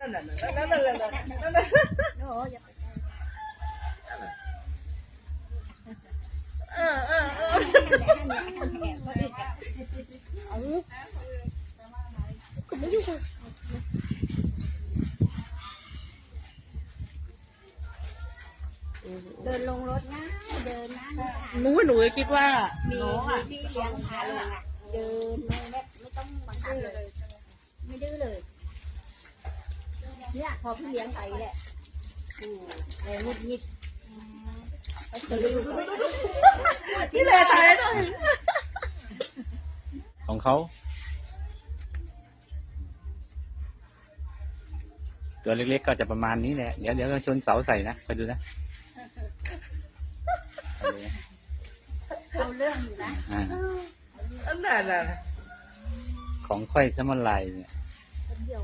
นั่นน่ะนั่นน่ะนั่นนั่นน่ะโอ้อย่าไปใกล้เออเออเออเอาเดินลงรถนะ เดินนะหนูหนูคิดว่ามีน้องอะพี่เลี้ยงพาลงอะ เดินไม่ไม่ไม่ต้องบังคับเลย ไม่ดื้อเลย เนี่ยพอพี่เลี้ยงไปแหละอืมแต่มุดยิดไปตีลูกนี่แหละตายแล้วของเขา ตัวเล็กๆก็จะประมาณนี้แหละ เดี๋ยวเดี๋ยวเราชนเสาใส่นะไปดูนะไปดูนะเอาเรื่องอยู่นะอ่าอันนั้นน่ะของค่อยสมลายเนี่ยคนเดียว